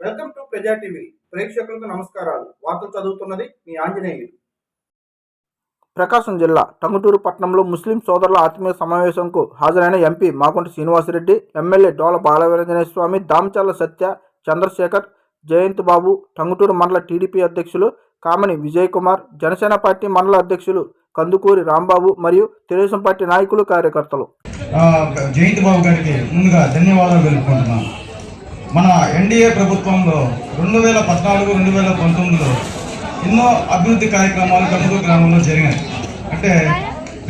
ప్రజా టీవీ. ప్రేక్షకులకు నమస్కారాలు. వార్తలు చదువుతున్నది మీ ఆంజనేయులు. ప్రకాశం జిల్లా టంగుటూరు పట్టణంలో ముస్లిం సోదరుల ఆత్మీయ సమావేశంకు హాజరైన ఎంపీ మాకుంటి శ్రీనివాసరెడ్డి ఎమ్మెల్యే డోల బాలవీరంజనేయ స్వామి దామచర్ల సత్య చంద్రశేఖర్ జయంత్ బాబు టంగుటూరు మండల టీడీపీ అధ్యక్షులు కామని విజయ్ కుమార్ జనసేన పార్టీ మండల అధ్యక్షులు కందుకూరి రాంబాబు మరియు తెలుగుదేశం పార్టీ నాయకులు కార్యకర్తలు. ఆ, జయంతి బాబు గారికి ముందుగా ధన్యవాదాలు తెలుపుకుంటున్నాను. మన ఎన్డీఏ ప్రభుత్వంలో రెండు వేల పద్నాలుగు రెండు వేల పంతొమ్మిదిలో ఎన్నో అభివృద్ధి కార్యక్రమాలు కనుగోలు గ్రామంలో జరిగాయి అంటే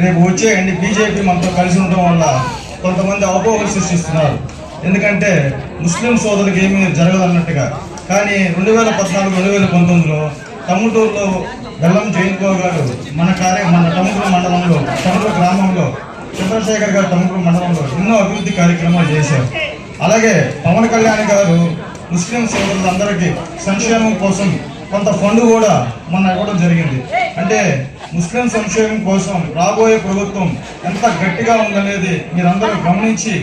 రేపు వచ్చే ఎన్డీ బీజేపీ మనతో కలిసి ఉండడం వల్ల కొంతమంది అపోహలు సృష్టిస్తున్నారు. ఎందుకంటే ముస్లిం సోదరులకు ఏమీ జరగదన్నట్టుగా. కానీ రెండు వేల పద్నాలుగు రెండు వేల పంతొమ్మిదిలో తమ్ముటూరులో బెల్లం జయంత్ గారు మన కార్య మన తమ్ముడు మండలంలో తమ్ముడు గ్రామంలో చంద్రశేఖర్ గారు తమ్ముడు మండలంలో ఎన్నో అభివృద్ధి కార్యక్రమాలు చేశారు. అలాగే పవన్ కళ్యాణ్ గారు ముస్లిం సోదరులందరికీ సంక్షేమం కోసం కొంత ఫండ్ కూడా మొన్న ఇవ్వడం జరిగింది. అంటే ముస్లిం సంక్షేమం కోసం రాబోయే ప్రభుత్వం ఎంత గట్టిగా ఉందనేది మీరందరూ గమనించి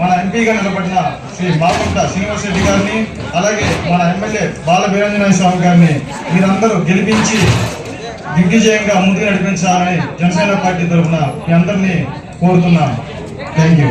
మన ఎంపీగా నిలబడిన శ్రీ మాకుంట శ్రీనివాస్ రెడ్డి గారిని అలాగే మన ఎమ్మెల్యే బాలవీరాంజనేయ స్వామి గారిని మీరందరూ గెలిపించి దిగ్విజయంగా ముందుకు నడిపించాలని జనసేన పార్టీ తరఫున మీ అందరినీ కోరుతున్నాను. Thank you.